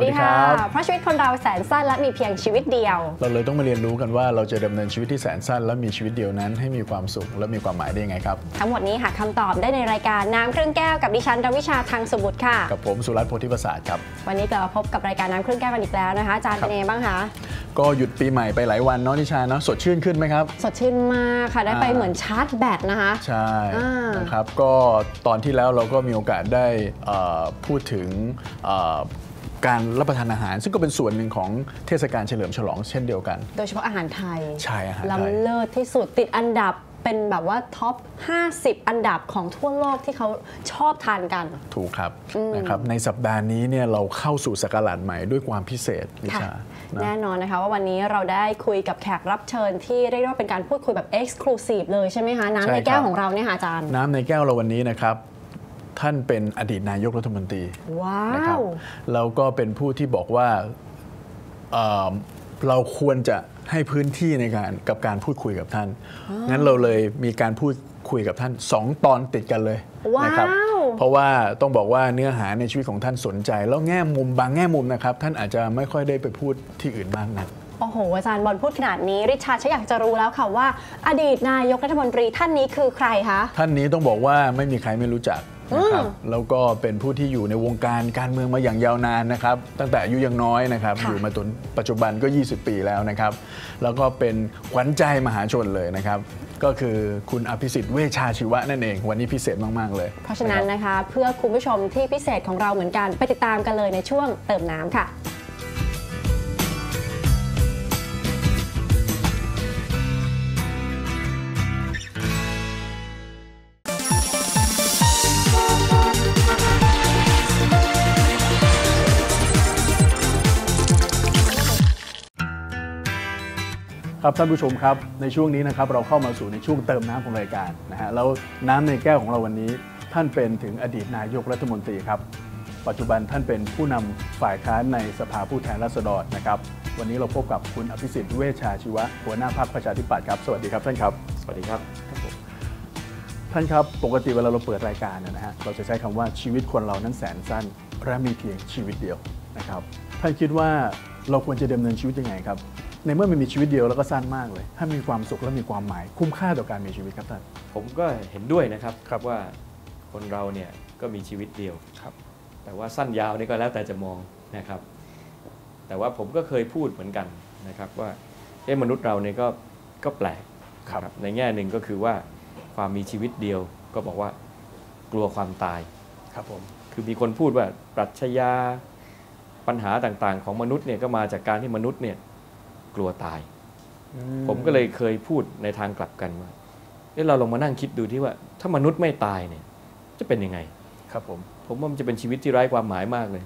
วัสดีค่ะสวัสดีครับเพราะชีวิตคนเราแสนสั้นและมีเพียงชีวิตเดียว เราเลยต้องมาเรียนรู้กันว่าเราจะดำเนินชีวิตที่แสนสั้น และมีชีวิตเดียวนั้นให้มีความสุขและมีความหมายได้ยังไงครับ ทั้งหมดนี้หาคำตอบได้ในรายการน้ำครึ่งแก้วกับดิฉันรวิชาทางสมุทรค่ะ กับผมสุรัตน์โพธิประสาทครับ วันนี้กลับมาพบกับรายการน้ำครึ่งแก้วกันอีกแล้วนะคะอาจารย์ครับเป็นยังไงบ้างคะ ก็หยุดปีใหม่ไปหลายวันเนาะนิชาเนาะสดชื่นขึ้นไหมครับ สดชื่นมากค่ะได้ไปอ่าเหมือนชาร์จแบตนะคะ ใช่อ่านนะครับก็ตอนที่แล้วเราก็มีโอกาสได้เอ่อพูดถึงเอ่อ การรับประทานอาหาร ซึ่งก็เป็นส่วนหนึ่งของเทศกาลเฉลิมฉลองเช่นเดียวกัน โดยเฉพาะอาหารไทยใช่อาหารไทยล้ำเลิศที่สุดติดอันดับเป็นแบบว่าท็อป 50 อันดับของทั่วโลกที่เขาชอบทานกัน ถูกครับนะครับ ในสัปดาห์นี้เนี่ยเราเข้าสู่สกราชใหม่ด้วยความพิเศษนิค่ะชานะแน่นอนนะคะว่าวันนี้เราได้คุยกับแขกรับเชิญที่เรียกได้ว่าเป็นการพูดคุยแบบ Exclusive เลยใช่ไหมคะ น้ำใช่ในแก้ครัวบของเราเนี่ยค่ะอาจารย์ น้ำในแก้วเราวันนี้นะครับ ท่านเป็นอดีตนายกรัฐมนตรีว้านะครับวแล้วก็เป็นผู้ที่บอกว่าเอ่อเราควรจะให้พื้นที่ในการกับการพูดคุยกับท่าน งั้นเราเลยมีการพูดคุยกับท่านสองตอนติดกันเลยว้าวนะครับ เพราะว่าต้องบอกว่าเนื้อหาในชีวิตของท่านสนใจ แล้วแง่มุมบางแง่มุมนะครับ ท่านอาจจะไม่ค่อยได้ไปพูดที่อื่นมากนักโอ้โห อาจารย์บอลพูดขนาดนี้ ริชาร์ดฉันอยากจะรู้แล้วค่ะว่า อดีตนายกรัฐมนตรีท่านนี้คือใครคะ ท่านนี้ต้องบอกว่าไม่มีใครไม่รู้จัก นะครับแล้วก็เป็นผู้ที่อยู่ในวงการการเมืองมาอย่างยาวนานนะครับ ตั้งแต่อายุยังน้อยนะครับค่ะอยู่มาจนปัจจุบันก็ 20 ปีแล้วนะครับ แล้วก็เป็นขวัญใจมหาชนเลยนะครับก็คือคุณอภิสิทธิ์เวชชาชีวะนั่นเอง วันนี้พิเศษมาก ๆ เลย เพราะฉะนั้นคบนะคะ เพื่อคุณผู้ชมที่พิเศษของเราเหมือนกัน ไปติดตามกันเลยในช่วงเติมน้ำค่ะ ครับท่านผู้ชมครับในช่วงนี้นะครับเราเข้ามาสู่ในช่วงเติมน้ำของรายการนะฮะแล้วน้ำในแก้วของเราวันนี้ ท่านเป็นถึงอดีตนายกรัฐมนตรีครับ ปัจจุบันท่านเป็นผู้นำฝ่ายค้านในสภาผู้แทนราษฎรนะครับ วันนี้เราพบกับคุณอภิสิทธิ์เวชชาชีวะหัวหน้าพรรคประชาธิปัตย์ครับสวัสดีครับท่านครับ สวัสดีครับท่านครับปกติเวลาเราเปิดรายการเนยนะฮะเราจะใช้คำว่าชีวิตคนเรานั้นแสนสั้นและมีเพียงชีวิตเดียวนะครับท่านคิดว่าเราควรจะดำเนินชีวิตยังไงครับ ในเมื่อมันมีชีวิตเดียวแล้วก็สั้นมากเลย ถ้ามีความสุขและมีความหมาย คุ้มค่าต่อการมีชีวิตครับท่าน ผมก็เห็นด้วยนะครับครับว่าคนเราเนี่ยก็มีชีวิตเดียวครับ แต่ว่าสั้นยาวนี่ก็แล้วแต่จะมองนะครับ แต่ว่าผมก็เคยพูดเหมือนกันนะครับว่าเอ๊ะมนุษย์เราเนี่ยก็ก็แปลกครับนะในแง่หนึ่งก็คือว่าความมีชีวิตเดียวก็บอกว่ากลัวความตายครับผมคือมีคนพูดว่าปรัชญาปัญหาต่างๆ ของมนุษย์เนี่ยก็มาจากการที่มนุษย์เนี่ย กลัวตาย ผมก็เลยเคยพูดในทางกลับกันว่าเอ๊ะเราลองมานั่งคิดดูที่ว่า ถ้ามนุษย์ไม่ตายเนี่ย จะเป็นยังไง ครับผม ผมว่ามันจะเป็นชีวิตที่ไร้ความหมายมากเลย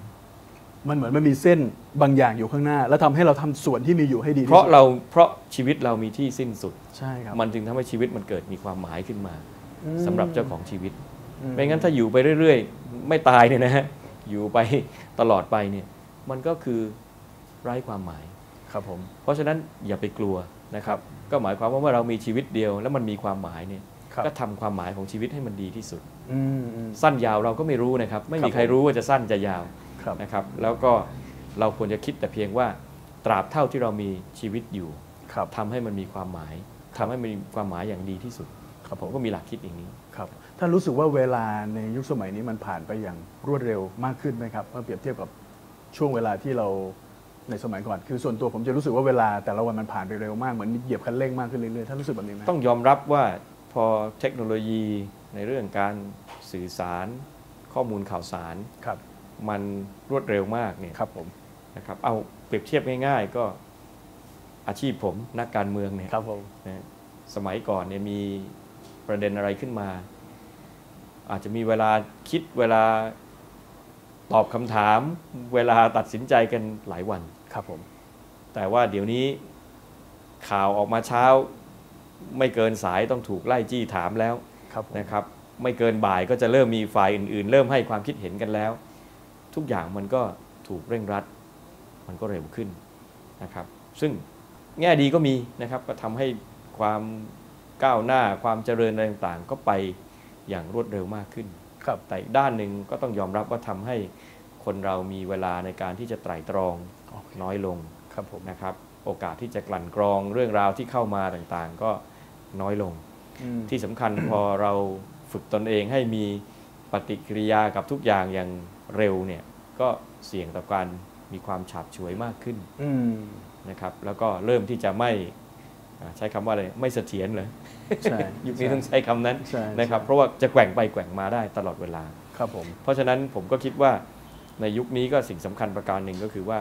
มันเหมือนมันมีเส้นบางอย่างอยู่ข้างหน้า แล้วทำให้เราทำส่วนที่มีอยู่ให้ดีที่เพราะสุดเราเพราะชีวิตเรามีที่สิ้นสุดใช่ครับมันจึงทำให้ชีวิตมันเกิดมีความหมายขึ้นมาอืมสำหรับเจ้าของชีวิตอืไม่งั้นถ้าอยู่ไปเรื่อย ๆ ไม่ตายเนี่ยนะฮะอยู่ไปตลอดไปเนี่ย มันก็คือไร้ความหมาย ครับผมเพราะฉะนั้นอย่าไปกลัวนะครับ ก็หมายความว่าเมื่อเรามีชีวิตเดียว แล้วมันมีความหมายเนี่ยครับก็ทำความหมายของชีวิตให้มันดีที่สุดอืมอืมสั้นยาวเราก็ไม่รู้นะครับ ไม่ครัมีบใครรู้ว่าจะสั้นจะยาวครับนะครับ แล้วก็เราควรจะคิดแต่เพียงว่าตราบเท่าที่เรามีชีวิตอยู่ครับทำให้มันมีความหมายทำให้มันมีความหมายอย่างดีที่สุดครับผผมมก็มีหลักคิดอย่างนี้ครับท่านรู้สึกว่าเวลาในยุคสมัยนี้มันผ่านไปอย่างรวดเร็วมากขึ้นไหมครับเมื่อเปรียบเทียบกับช่วงเวลาที่เรา ในสมัยก่อน คือส่วนตัวผมจะรู้สึกว่าเวลาแต่ละวันมันผ่านไปเร็วมาก เหมือนเหยียบคันเร่งมากขึ้นเรื่อยๆท่านรู้สึกแบบนี้ไหมต้องยอมรับว่าพอเทคโนโลยีในเรื่องการสื่อสารข้อมูลข่าวสารครับ มันรวดเร็วมากเนี่ยครับผมนะครับเอาเปรียบเทียบง่าย ๆ ก็อาชีพผมนักการเมืองเนี่ยครับผมนะสมัยก่อนเนี่ยมีประเด็นอะไรขึ้นมา อาจจะมีเวลาคิดเวลา ตอบคำถามเวลาตัดสินใจกันหลายวัน ครับผม แต่ว่าเดี๋ยวนี้ข่าวออกมาเช้า ไม่เกินสายต้องถูกไล่จี้ถามแล้วครับผมนะครับ ไม่เกินบ่ายก็จะเริ่มมีฝ่ายอื่น ๆ เริ่มให้ความคิดเห็นกันแล้ว ทุกอย่างมันก็ถูกเร่งรัด มันก็เร็วขึ้นนะครับ ซึ่งแง่ดีก็มีนะครับ ก็ทำให้ความก้าวหน้าความเจริญอะไรต่างๆ ก็ไปอย่างรวดเร็วมากขึ้นครับ แต่อีกด้านหนึ่งก็ต้องยอมรับว่าทำให้คนเรามีเวลาในการที่จะไตร่ตรองโอเคน้อยลงครับผมนะครับ โอกาสที่จะกลั่นกรองเรื่องราวที่เข้ามาต่างๆ ก็น้อยลงอืมที่สำคัญพอเราฝึกตนเองให้มีปฏิกิริยากับทุกอย่างอย่างเร็วเนี่ยก็เสี่ยงต่อการมีความฉาบฉวยมากขึ้นอืมนะครับ แล้วก็เริ่มที่จะไม่อ่า ใช้คำว่าอะไรไม่เสถียรเลยใช่ยุคนี้ต้องใช้คำนั้นใช่นะครับใช่เพราะว่าจะแกว่งไปแกว่งมาได้ตลอดเวลาครับผมเพราะฉะนั้นผมก็คิดว่าในยุคนี้ก็สิ่งสำคัญประการหนึ่งก็คือว่า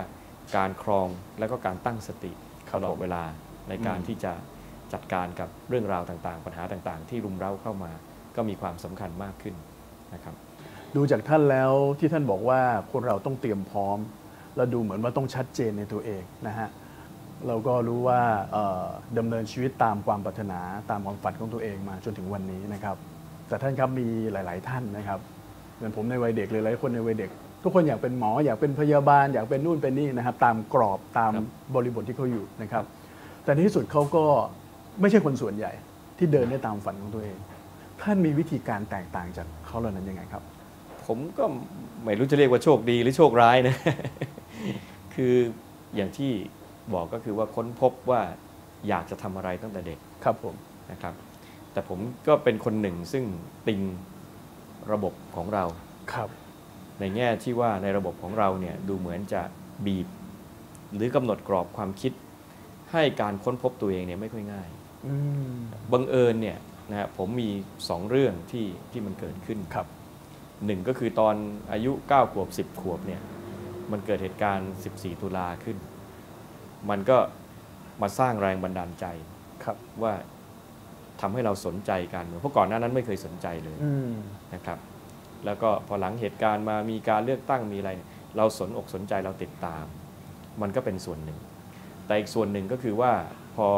การครองและก็การตั้งสติคตรับลอผดมเวลาในการอืมที่จะจัดการกับเรื่องราวต่างๆ ปัญหาต่างๆ ที่รุมเร้าเข้ามา ก็มีความสำคัญมากขึ้นนะครับดูจากท่านแล้วที่ท่านบอกว่าคนเราต้องเตรียมพร้อม และดูเหมือนว่าต้องชัดเจนในตัวเองนะฮะ เราก็รู้ว่าเอ่อดำเนินชีวิตตามความปรารถนาตามความฝันของตัวเองมาจนถึงวันนี้นะครับแต่ท่านครับมีหลาย ๆ ท่านนะครับเหมือนผมในวัยเด็กเลยหลายคนในวัยเด็ก ทุกคนอยากเป็นหมออยากเป็นพยาบาล อยากเป็นนู่นเป็นนี่นะครับ ตามกรอบตามบบริบทที่เขาอยู่นะครับ แต่ในที่สุดเขาก็ไม่ใช่คนส่วนใหญ่ที่เดินได้ตามฝันของตัวเอง ท่านมีวิธีการแตกต่างจากเขาเหล่านั้นยังไงครับ ผมก็ไม่รู้จะเรียกว่าโชคดีหรือโชคร้ายนะ คืออย่างที่ บอกก็คือว่าค้นพบว่าอยากจะทำอะไรตั้งแต่เด็กครับผมนะครับ แต่ผมก็เป็นคนหนึ่งซึ่งติงระบบของเรา ครับ ในแง่ที่ว่าในระบบของเราเนี่ยดูเหมือนจะบีบ หรือกำหนดกรอบความคิด ให้การค้นพบตัวเองเนี่ยไม่ค่อยง่าย อืมบังเอิญเนี่ยนะฮะผมมีสองเรื่องที่ที่มันเกิดขึ้นครับหนึ่งก็คือตอนอายุ9ขวบ 10 ขวบเนี่ยมันเกิดเหตุการณ์ 14 ตุลาขึ้น มันก็มาสร้างแรงบันดาลใจครับว่าทำให้เราสนใจการเมืองเพราะก่อนหน้านั้นไม่เคยสนใจเลยอืมนะครับ แล้วก็พอหลังเหตุการณ์มามีการเลือกตั้งมีอะไรเนี่ยเราสนอกสนใจเราติดตาม มันก็เป็นส่วนหนึ่ง แต่อีกส่วนหนึ่งก็คือว่าพอ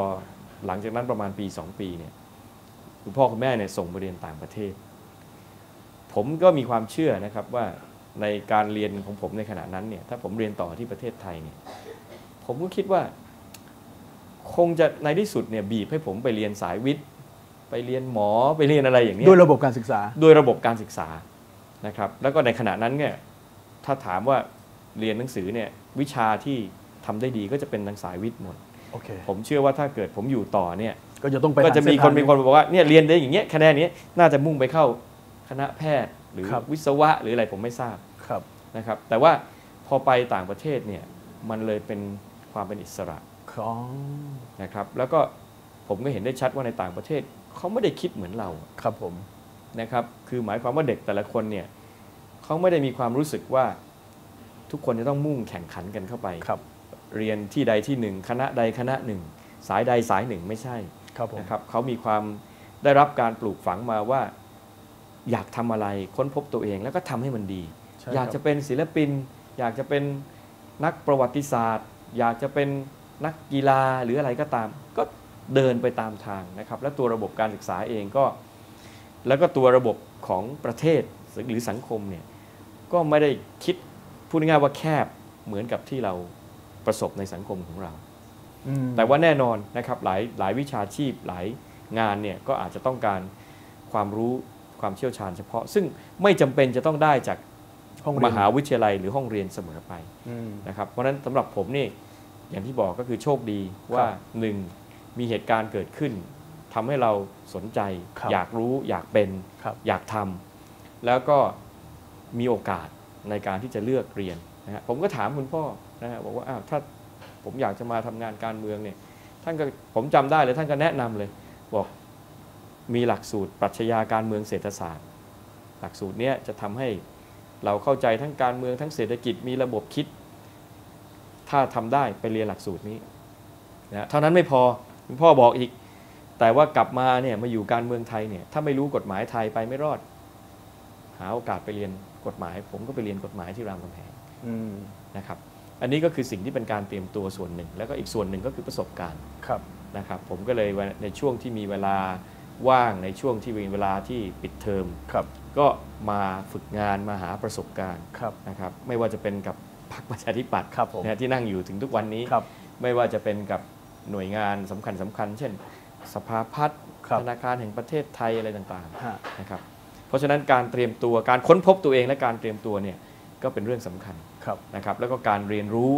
หลังจากนั้นประมาณปี 2 ปีเนี่ยคุณพ่อคุณแม่เนี่ยส่งไปเรียนต่างประเทศ ผมก็มีความเชื่อนะครับว่าในการเรียนของผมในขณะนั้นเนี่ยถ้าผมเรียนต่อที่ประเทศไทยเนี่ย ผมก็คิดว่า คงจะในที่สุดเนี่ยบีบให้ผมไปเรียนสายวิทย์ ไปเรียนหมอไปเรียนอะไรอย่างเนี้ยด้วยระบบการศึกษาด้วยระบบการศึกษานะครับ แล้วก็ในขณะนั้นเนี่ยถ้าถามว่าเรียนหนังสือเนี่ยวิชาที่ทำได้ดีก็จะเป็นทางสายวิทย์หมดโอเคผมเชื่อว่าถ้าเกิดผมอยู่ต่อเนี่ยก็จะต้องไปก็จะมีทางคนเส้มีทางคนบอกว่าเนี่ยเรียนได้อย่างเงี้ยคะแนนนี้น่าจะมุ่งไปเข้าคณะแพทย์หรือครับวิศวะหรืออะไรผมไม่ทราบครับนะครับ แต่ว่าพอไปต่างประเทศเนี่ยมันเลยเป็น ความเป็นอิสระของนะครับแล้วก็ผมก็เห็นได้ชัดว่าในต่างประเทศเขาไม่ได้คิดเหมือนเราครับผมนะครับคือหมายความว่าเด็กแต่ละคนเนี่ยเขาไม่ได้มีความรู้สึกว่าทุกคนจะต้องมุ่งแข่งขันกันเข้าไปครับเรียนที่ใดที่หนึ่งคณะใดคณะหนึ่ง สายใดสายหนึ่งไม่ใช่ครับผมนะครับเขามีความได้รับการปลูกฝังมาว่า อยากทำอะไรค้นพบตัวเองแล้วก็ทำให้มันดีใช่อยากคจะรับเป็นศิลปิน อยากจะเป็นนักประวัติศาสตร์ อยากจะเป็นนักกีฬาหรืออะไรก็ตาม ก็เดินไปตามทางนะครับ และตัวระบบการศึกษาเองก็ แล้วก็ตัวระบบของประเทศหรือสังคมเนี่ยก็ไม่ได้คิดพูดง่ายๆว่าแคบเหมือนกับที่เราประสบในสังคมของเราอืมแต่ว่าแน่นอนนะครับหลายหลายวิชาชีพหลายงานเนี่ยก็อาจจะต้องการความรู้ความเชี่ยวชาญเฉพาะ ซึ่งไม่จำเป็นจะต้องได้จากห้องเรียน มหาวิทยาลัยหรือห้องเรียนเสมอไปอืมนะครับเพราะฉะนั้นสำหรับผมนี่อย่างที่บอกก็คือโชคดีว่าหนึ่งมีเหตุการณ์เกิดขึ้นทำให้เราสนใจครับอยากรู้อยากเป็นครับอยากทำแล้วก็มีโอกาสในการที่จะเลือกเรียนนะฮะผมก็ถามคุณพ่อนะฮะบอกว่าอ้าวถ้าผมอยากจะมาทำงานการเมืองเนี่ยท่านก็ผมจำได้เลยท่านก็แนะนำเลย บอกมีหลักสูตรปรัชญาการเมืองเศรษฐศาสตร์ หลักสูตรเนี้ยจะทำให้ เราเข้าใจทั้งการเมืองทั้งเศรษฐกิจมีระบบคิด ถ้าทำได้ไปเรียนหลักสูตรนี้นะเท่านั้นไม่พอคุณพ่อบอกอีก แต่ว่ากลับมาเนี่ยมาอยู่การเมืองไทยเนี่ยถ้าไม่รู้กฎหมายไทยไปไม่รอด หาโอกาสไปเรียนกฎหมาย ผมก็ไปเรียนกฎหมายที่รามคำแหงอืมนะครับอันนี้ก็คือสิ่งที่เป็นการเตรียมตัวส่วนหนึ่ง แล้วก็อีกส่วนหนึ่งก็คือประสบการณ์ครับนะครับผมก็เลยวันในช่วงที่มีเวลา ว่างในช่วงที่มีเวลาที่ปิดเทอมครับก็มาฝึกงานมาหาประสบการณ์ครับนะครับ ไม่ว่าจะเป็นกับพรรคประชาธิปัตย์ครับผมนะฮะที่นั่งอยู่ถึงทุกวันนี้ครับไม่ว่าจะเป็นกับหน่วยงานสำคัญสคัญๆเช่น สภาพัฒน์ครับธนาคารแห่งประเทศไทยอะไรต่างฮะๆนะครับเพราะฉะนั้นการเตรียมตัวการค้นพบตัวเองและการเตรียมตัวเนี่ยก็ก็เป็นเรื่องสำคัญครับนะครับแล้วก็การเรียนรู้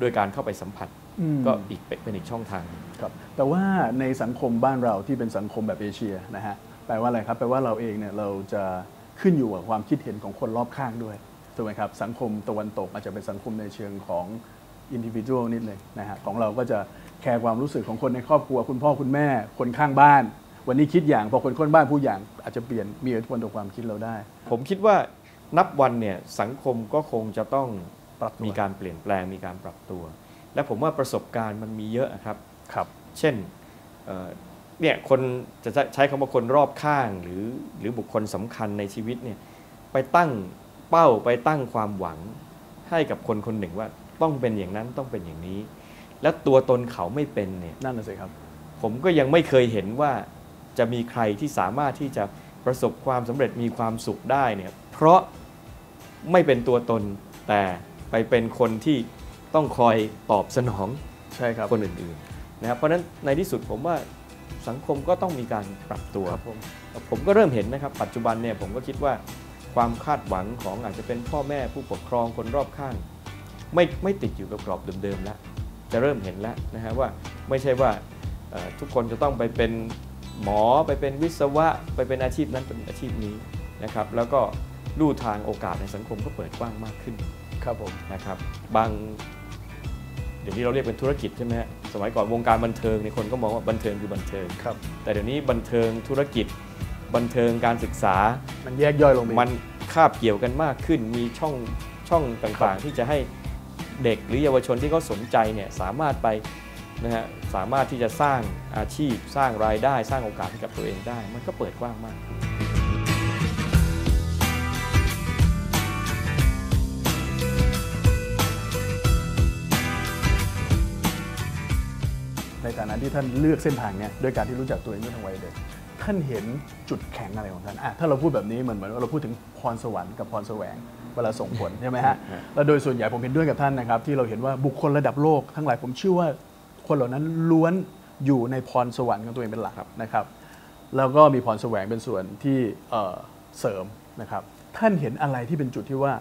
โดยการเข้าไปสัมผัสอืม ก็อีกเป็นเป็นอีกช่องทางหนึ่งครับแต่ว่าในสังคมบ้านเราที่เป็นสังคมแบบเอเชียนะฮะแปลว่าอะไรครับแปลว่าเราเองเนี่ยเราจะขึ้นอยู่กับความคิดเห็นของคนรอบข้างด้วยถูกไหมครับสังคมตะวันตกอาจจะเป็นสังคมในเชิงของอินดิวิ u a l นิดเลยนะฮะของเราก็จะแคร์ความรู้สึกของคนในครอบครัว คุณพ่อคุณแม่ คนข้างบ้าน วันนี้คิดอย่างพอคนข้างบ้านพูดอย่างอาจจะเปลี่ยนมีอิทธิพลต่อความคิดเราได้ ผมคิดว่านับวันเนี่ยสังคมก็คงจะต้องปรับตัวมีการเปลี่ยนแปลงมีการปรับตัว และผมว่าประสบการณ์มันมีเยอะครับครับ เช่นเอ่อเนี่ยคนจะใช้คำว่าคนรอบข้างหรือหรือบุคคลสำคัญในชีวิตเนี่ยไปตั้งเป้าไปตั้งความหวังให้กับคนคนหนึ่งว่าต้องเป็นอย่างนั้นต้องเป็นอย่างนี้ แล้วตัวตนเขาไม่เป็นเนี่ยนั่นน่ะสิครับ ผมก็ยังไม่เคยเห็นว่าจะมีใครที่สามารถที่จะประสบความสำเร็จมีความสุขได้เนี่ยเพราะไม่เป็นตัวตนแต่ไปเป็นคนที่ ต้องคอยตอบสนองใช่ครับคนอื่นๆนะครับเพราะฉะนั้นในที่สุดผมว่าสังคมก็ต้องมีการปรับตัวครับผมผมก็เริ่มเห็นนะครับ ปัจจุบันเนี่ยผมก็คิดว่าความคาดหวังของอาจจะเป็นพ่อแม่ผู้ปกครองคนรอบข้าง ไม่ไม่ติดอยู่กับกรอบเดิมๆแล้วจะเริ่มเห็นแล้วนะฮะว่าไม่ใช่ว่าเอ่อทุกคนจะต้องไปเป็นหมอไปเป็นวิศวะ ไปเป็นอาชีพนั้นเป็นอาชีพนี้นะครับ แล้วก็ลู่ทางโอกาสในสังคมก็เปิดกว้างมากขึ้นครับผมนะครับ บางเดี๋ยวนี้เราเรียกเป็นธุรกิจใช่ไหมฮะสมัยก่อนวงการบันเทิงเนี่ยคนก็มองว่าบันเทิงคือบันเทิง ครับ แต่เดี๋ยวนี้บันเทิงธุรกิจ บันเทิงการศึกษา มันแยกย่อยลงไป มันคาบเกี่ยวกันมากขึ้น มีช่องช่องต่างๆ ที่จะให้เด็กหรือเยาวชนที่เขาสนใจเนี่ยสามารถไปนะฮะสามารถที่จะสร้างอาชีพ สร้างรายได้ สร้างโอกาสให้กับตัวเองได้ มันก็เปิดกว้างมาก ที่ท่านเลือกเส้นทางเนี้ยด้วยการที่รู้จักตัวเองตั้งแต่วัยเด็กท่านเห็นจุดแข็งอะไรของท่านอะถ้าเราพูดแบบนี้เหมือนเหมือนว่าเราพูดถึงพรสวรรค์กับพรแสวงเวลาส่งผลใช่ไหมฮะฮะแล้วโดยส่วนใหญ่ผมเห็นด้วยกับท่านนะครับ ที่เราเห็นว่าบุคคลระดับโลก ทั้งหลายผมเชื่อว่าคนเหล่านั้นล้วนอยู่ในพรสวรรค์ของตัวเองเป็นหลักนะครับ แล้วก็มีพรแสวงเป็นส่วนที่เอ่อเสริมนะครับ ท่านเห็นอะไรที่เป็นจุดที่ว่า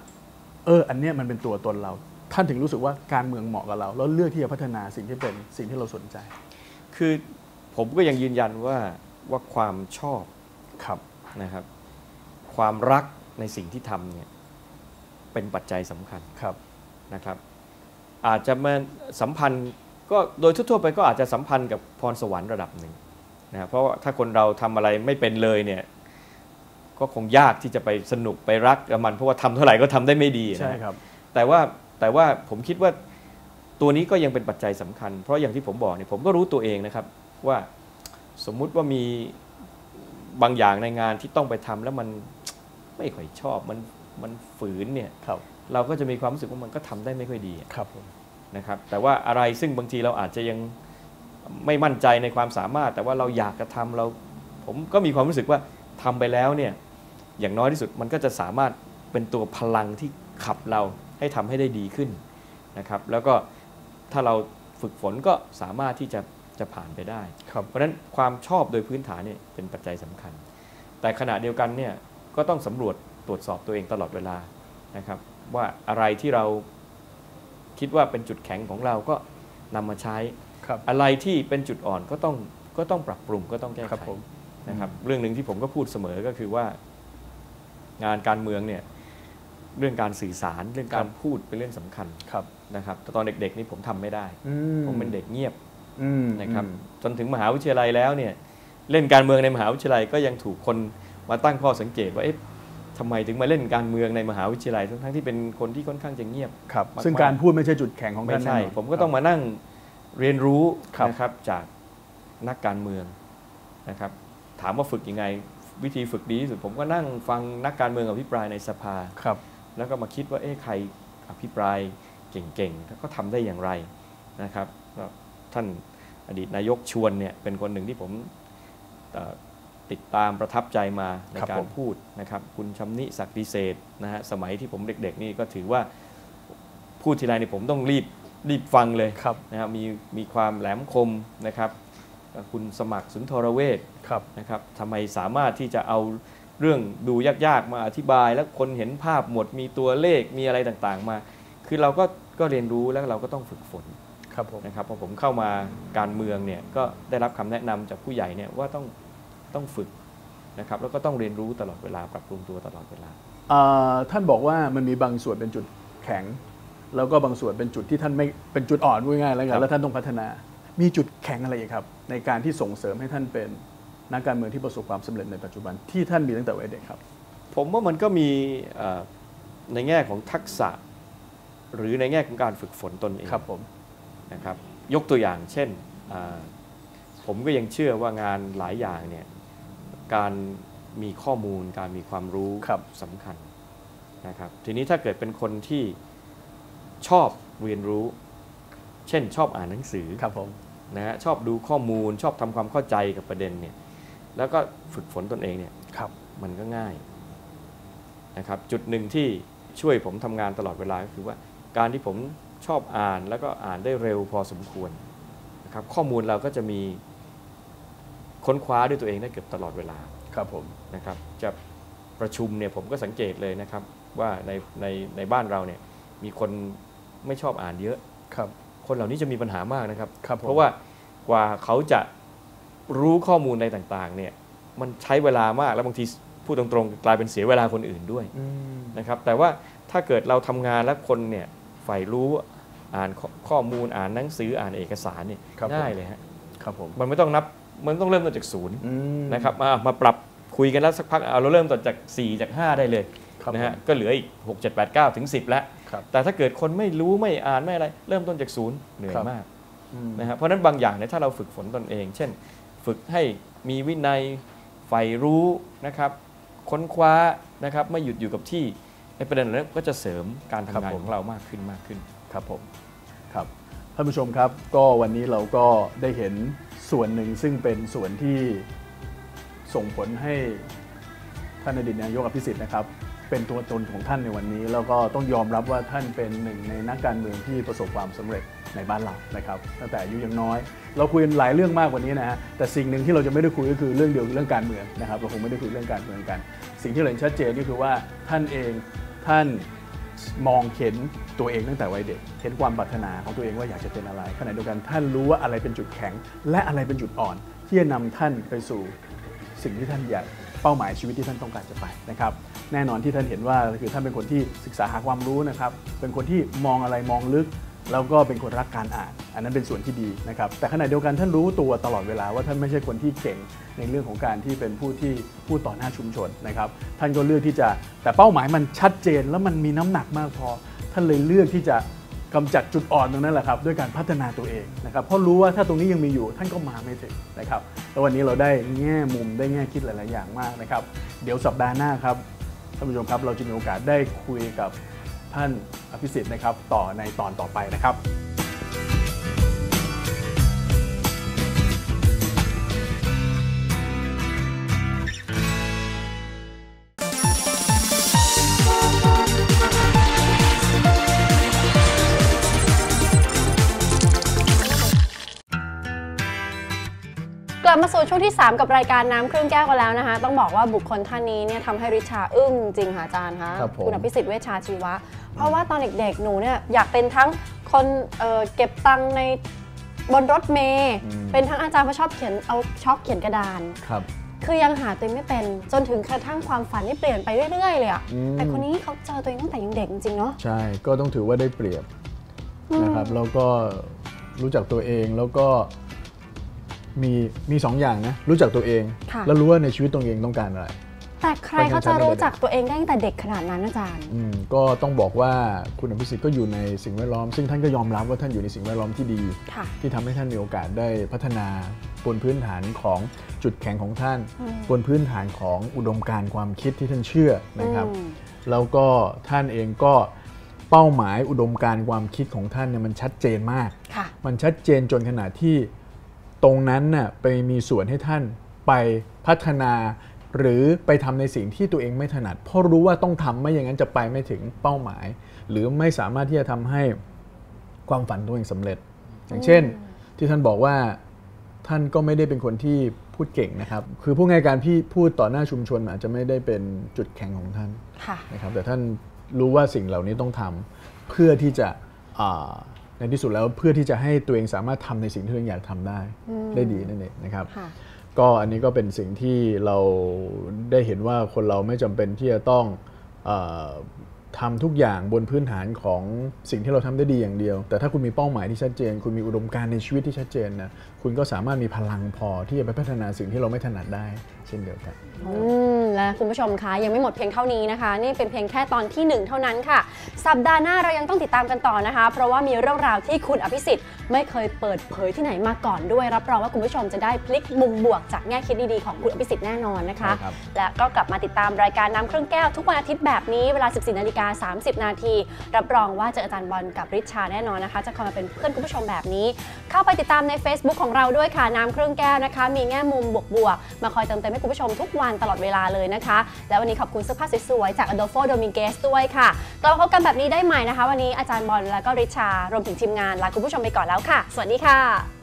เออ อันเนี้ยมันเป็นตัวตนเรา ท่านถึงรู้สึกว่าการเมืองเหมาะกับเรา แล้วเลือกที่จะพัฒนาสิ่งที่เป็นสิ่งที่เราสนใจ คือผมก็ยังยืนยันว่าว่าความชอบครับนะครับ ความรักในสิ่งที่ทำเนี่ยเป็นปัจจัยสำคัญครับนะครับ อาจจะมาสัมพันธ์ก็โดยทั่วๆไปก็อาจจะสัมพันธ์กับพรสวรรค์ระดับหนึ่งนะครับเพราะว่าถ้าคนเราทำอะไรไม่เป็นเลยเนี่ยก็คงยากที่จะไปสนุกไปรักกับมัน เพราะว่าทำเท่าไหร่ก็ทำได้ไม่ดีนะใช่ครับ แต่ว่าแต่ว่าผมคิดว่า ตัวนี้ก็ยังเป็นปัจจัยสำคัญ เพราะอย่างที่ผมบอกเนี่ยผมก็รู้ตัวเองนะครับว่าสมมุติว่ามีบางอย่างในงานที่ต้องไปทำแล้วมันไม่ค่อยชอบมันมันฝืนเนี่ยครับเราก็จะมีความรู้สึกว่ามันก็ทำได้ไม่ค่อยดีครับผมนะครับ แต่ว่าอะไรซึ่งบางทีเราอาจจะยังไม่มั่นใจในความสามารถ แต่ว่าเราอยากจะทำเรา ผมก็มีความรู้สึกว่าทำไปแล้วเนี่ยอย่างน้อยที่สุดมันก็จะสามารถเป็นตัวพลังที่ขับเราให้ทำให้ได้ดีขึ้นนะครับ แล้วก็ ถ้าเราฝึกฝนก็สามารถที่จะจะผ่านไปได้ครับเพราะฉะนั้นความชอบโดยพื้นฐานเนี่ยเป็นปัจจัยสำคัญ แต่ขณะเดียวกันเนี่ยก็ต้องสำรวจตรวจสอบตัวเองตลอดเวลานะครับว่าอะไรที่เราคิดว่าเป็นจุดแข็งของเราก็นำมาใช้ครับอะไรที่เป็นจุดอ่อนก็ต้องก็ต้องปรับปรุงก็ต้องแก้ครับไขผมนะครับเรื่องหนึ่งที่ผมก็พูดเสมอก็คือว่า งานการเมืองเนี่ยเรื่องการสื่อสารเรื่องการพูดเป็นเรื่องสำคัญครับ นะครับแต่ตอนเด็กๆนี่ผมทำไม่ได้อืผมเป็นเด็กเงียบอืมนะครับอืมจนถึงมหาวิทยาลัยแล้วเนี่ยเล่นการเมืองในมหาวิทยาลัยก็ยังถูกคนมาตั้งข้อสังเกตว่าเอ๊ะทำไมถึงมาเล่นการเมืองในมหาวิทยาลัยทั้งๆที่เป็นคนที่ค่อนข้างจะเงียบครับมากๆซึ่งการพูดไม่ใช่จุดแข็งของไม่ท่านใช่แน่นนผมก็ต้องมานั่งเรียนรู้ครับนะครับจากนักการเมืองนะครับถามว่าฝึกยังไงวิธีฝึกดีที่สุดผมก็นั่งฟังนักการเมืองอภิปรายในสภาครับแล้วก็มาคิดว่าเอ๊ะใครอภิปราย เก่งๆแล้วก็ทำได้อย่างไรนะครับแล้วท่านอดีตนายกชวนเนี่ยเป็นคนหนึ่งที่ผมเอ่อติดตามประทับใจมาในครับกาผรมพูดนะครับ คุณชำนิศักดิเศษนะฮะสมัยที่ผมเด็กๆนี่ก็ถือว่าพูดทีไรนี่ผมต้องรีบรีบฟังเลยครับนะครับมีมีความแหลมคมนะครับคุณสมัครสุนทรเวชครับนะครับทำไมสามารถที่จะเอาเรื่องดูยากๆมาอธิบาย แล้วคนเห็นภาพหมดมีตัวเลขมีอะไรต่างๆมา คือเราก็ก็เรียนรู้แล้วเราก็ต้องฝึกฝนครับผมนะครับพอผมเข้ามาการเมืองเนี่ยก็ได้รับคำแนะนำจากผู้ใหญ่เนี่ยว่าต้องต้องฝึกนะครับแล้วก็ต้องเรียนรู้ตลอดเวลาปรับปรุงตัวตลอดเวลาเอ่อท่านบอกว่ามันมีบางส่วนเป็นจุดแข็ง แล้วก็บางส่วนเป็นจุดที่ท่านไม่เป็นจุดอ่อนพูดง่ายๆแล้วกัครันบแล้วท่านต้องพัฒนา มีจุดแข็งอะไรอีกครับ ในการที่ส่งเสริมให้ท่านเป็นนักการเมืองที่ประสบความสำเร็จในปัจจุบันที่ท่านมีตั้งแต่วัยเด็กครับ ผมว่ามันก็มีเอ่อในแง่ของทักษะ หรือในแง่ของการฝึกฝนตนเองครับผมนะครับยกตัวอย่างเช่นอ่าผมก็ยังเชื่อว่างานหลายอย่างเนี่ยการมีข้อมูลการมีความรู้ครับสำคัญนะครับทีนี้ถ้าเกิดเป็นคนที่ชอบเรียนรู้ เช่นชอบอ่านหนังสือครับผมนะฮะชอบดูข้อมูลชอบทำความเข้าใจกับประเด็นเนี่ยแล้วก็ฝึกฝนตนเองเนี่ยครับมันก็ง่ายนะครับจุดหนึ่งที่ช่วยผมทำงานตลอดเวลาก็คือว่า การที่ผมชอบอ่านแล้วก็อ่านได้เร็วพอสมควรนะครับข้อมูลเราก็จะมีค้นคว้าด้วยตัวเองได้เกือบตลอดเวลาครับผมนะครับจะประชุมเนี่ยผมก็สังเกตเลยนะครับว่าในในในบ้านเราเนี่ยมีคนไม่ชอบอ่านเยอะครับ คนเหล่านี้จะมีปัญหามากนะครับครับผมเพราะว่ากว่าเขาจะรู้ข้อมูลในต่างๆเนี่ยมันใช้เวลามากแล้วบางทีพูดตรงๆ กลายเป็นเสียเวลาคนอื่นด้วยอืมนะครับแต่ว่าถ้าเกิดเราทำงานแล้วคนเนี่ย ใฝ่รู้อ่านข้อข้อมูลอ่านหนังสืออ่านเอกสารเนี่ยครับผมง่ายเลยฮะครับผมมันไม่ต้องนับมันต้องเริ่มต้นจากศูนย์อืมนะครับมามาปรับคุยกันแล้วสักพักเอาเราเริ่มต้นจาก 4 จาก 5 ได้เลยครับนะฮะผมก็เหลืออีก 6 7 8 9 ถึง 10 แล้วครับแต่ถ้าเกิดคนไม่รู้ไม่อ่านไม่อะไร เริ่มต้นจากศูนย์เหนื่อยครับมากอืมนะฮะเพราะฉะนั้นบางอย่างเนี่ยถ้าเราฝึกฝนตนเอง เช่น ฝึกให้มีวินัยใฝ่รู้นะครับค้นคว้านะครับไม่หยุดอยู่กับที่ ในประเด็นเหล่านั้นก็จะเสริมการทำงานของเรามากขึ้นมากขึ้นครับผมครับท่านผู้ชมครับก็วันนี้เราก็ได้เห็นส่วนหนึ่งซึ่งเป็นส่วนที่ส่งผลให้ท่านอดีตนายกอภิสิทธิ์นะครับ เป็นตัวตนของท่านในวันนี้ แล้วก็ต้องยอมรับว่าท่านเป็นหนึ่งในนักการเมืองที่ประสบความสำเร็จในบ้านเรานะครับตั้งแต่อายุยังน้อย เราคุยกันหลายเรื่องมากกว่านี้นะฮะแต่สิ่งหนึ่งที่เราจะไม่ได้คุยก็คือเรื่องเดียวคือเรื่องการเมืองนะครับเราคงไม่ได้คุยเรื่องการเมืองกัน สิ่งที่เราเห็นชัดเจนก็คือว่าท่านเอง ท่านมองเห็นตัวเองตั้งแต่วัยเด็ก เห็นความปรารถนาของตัวเองว่าอยากจะเป็นอะไรขณะเดียวกันท่านรู้ว่าอะไรเป็นจุดแข็ง และอะไรเป็นจุดอ่อน ที่จะนำท่านไปสู่สิ่งที่ท่านอยากเป้าหมายชีวิตที่ท่านต้องการจะไปนะครับ แน่นอนที่ท่านเห็นว่าคือท่านเป็นคนที่ศึกษาหาความรู้นะครับ เป็นคนที่มองอะไรมองลึก แล้วก็เป็นคนรักการอ่าน อันนั้นเป็นส่วนที่ดีนะครับแต่ขณะเดียวกันท่านรู้ตัวตลอดเวลาว่าท่านไม่ใช่คนที่เก่งในเรื่องของการที่เป็นผู้ที่พูดต่อหน้าชุมชนนะครับท่านก็เลือกที่จะแต่เป้าหมายมันชัดเจนแล้วมันมีน้ำหนักมากพอ ท่านเลยเลือกที่จะกำจัดจุดอ่อนตรงนั้นแหละครับด้วยการพัฒนาตัวเองนะครับเพราะรู้ว่าถ้าตรงนี้ยังมีอยู่ท่านก็มาไม่ถึงนะครับแล้ววันนี้เราได้แง่มุมได้แง่คิดหลาย ๆ อย่างมากนะครับเดี๋ยวสัปดาห์หน้าครับท่านผู้ชมครับเราจะมีโอกาสได้คุยกับ ท่านอภิสิทธิ์นะครับต่อในตอนต่อไปนะครับกลับมาสู่ช่วงที่ 3 กับรายการน้ำครึ่งแก้วกันแล้วนะคะ ต้องบอกว่าบุคคลท่านนี้เนี่ยทำให้ริชาอึ้งจริงค่ะอาจารย์คะครับผมณอภิสิทธิ์เวชชาชีวะ เพราะว่าตอนเด็กๆ หนูเนี่ยอยากเป็นทั้งคนเอ่อเก็บตังค์ในบนรถเมย์เป็นทั้งอาจารย์เพราะชอบเขียนเอาช็อกเขียนกระดานครับคือยังหาตัวเองไม่เป็นจนถึงกระทั่งความฝันที่เปลี่ยนไปเรื่อยๆเลยอะอืมแต่คนนี้เขาเจอตัวเองตั้งแต่ยังเด็กจริงๆเนาะใช่ก็ต้องถือว่าได้เปรียบอืมนะครับแล้วก็รู้จักตัวเองแล้วก็มีมีสองอย่างนะรู้จักตัวเองค่ะแล้วรู้ว่าในชีวิตตัวเองต้องการอะไร แต่ใครเขาจะรู้จักตัวเองได้ตั้งแต่เด็กขนาดนั้นอาจารย์ อืมก็ต้องบอกว่าคุณอภิสิทธิ์ก็อยู่ในสิ่งแวดล้อม ซึ่งท่านก็ยอมรับว่าท่านอยู่ในสิ่งแวดล้อมที่ดีค่ะที่ทำให้ท่านมีโอกาสได้พัฒนาบนพื้นฐานของจุดแข็งของท่านอืมบนพื้นฐานของอุดมการณ์ความคิดที่ท่านเชื่อนะครับอืมแล้วก็ท่านเองก็เป้าหมายอุดมการณ์ความคิดของท่านเนี่ยมันชัดเจนมากค่ะมันชัดเจนจนขนาดที่ตรงนั้นน่ะไปมีส่วนให้ท่านไปพัฒนา หรือไปทำในสิ่งที่ตัวเองไม่ถนัด เพราะรู้ว่าต้องทำไม่อย่างนั้นจะไปไม่ถึงเป้าหมาย หรือไม่สามารถที่จะทำให้ความฝันตัวเองสำเร็จ อย่างเช่น ที่ท่านบอกว่าท่านก็ไม่ได้เป็นคนที่พูดเก่งนะครับ คือพูดง่ายๆการพี่พูดต่อหน้าชุมชนอาจจะไม่ได้เป็นจุดแข็งของท่านค่ะนะครับ แต่ท่านรู้ว่าสิ่งเหล่านี้ต้องทำเพื่อที่จะอ่าในที่สุดแล้วเพื่อที่จะให้ตัวเองสามารถทำในสิ่งที่ตัวเองอยากทำได้ ได้ดีนั่นเองนะครับค่ะ ก็อันนี้ก็เป็นสิ่งที่เราได้เห็นว่าคนเราไม่จำเป็นที่จะต้องออทำทุกอย่างบนพื้นฐานของสิ่งที่เราทำได้ดีอย่างเดียว แต่ถ้าคุณมีเป้าหมายที่ชัดเจน คุณมีอุดมการณ์ในชีวิตที่ชัดเจนนะคุณก็สามารถมีพลังพอที่จะไปพัฒนาสิ่งที่เราไม่ถนัดได้ เช่นเดียวกันอืมและคุณผู้ชมคะยังไม่หมดเพียงเท่านี้นะคะ นี่เป็นเพียงแค่ตอนที่หนึ่งเท่านั้นค่ะ สัปดาห์หน้าเรายังต้องติดตามกันต่อนะคะ เพราะว่ามีเรื่องราวที่คุณอภิสิทธิ์ไม่เคยเปิดเผยที่ไหนมาก่อนด้วย รับรองว่าคุณผู้ชมจะได้พลิกมุมบวกจากแง่คิดดีๆของคุณอภิสิทธิ์แน่นอนนะคะใช่ครับและก็กลับมาติดตามรายการน้ำเครื่องแก้วทุกวันอาทิตย์แบบนี้เวลา 14นาฬิกา30 นาทีรับรองว่าเจออาจารย์บอลกับริชาแน่นอนนะคะ จะคอยมาเป็นเพื่อนคุณผู้ชมแบบนี้ เข้าไปติดตามใน Facebook ของเราด้วยค่ะน้ำเครื่องแก้วนะคะ มีแง่มุมบวกๆ มาคอยเติมเต็มให้คุณผู้ชมทุกวันตลอดเวลาเลยนะคะ และวันนี้ขอบคุณเสื้อผ้าสวยๆ จาก Adolfo Dominguez ด้วยค่ะกลับมาพบกันแบบนี้ได้ใหม่นะคะ วันนี้อาจารย์บอลแล้วก็ริชารวมถึงทีมงานลาคุณผู้ชมไปก่อนแล้วค่ะ สวัสดีค่ะ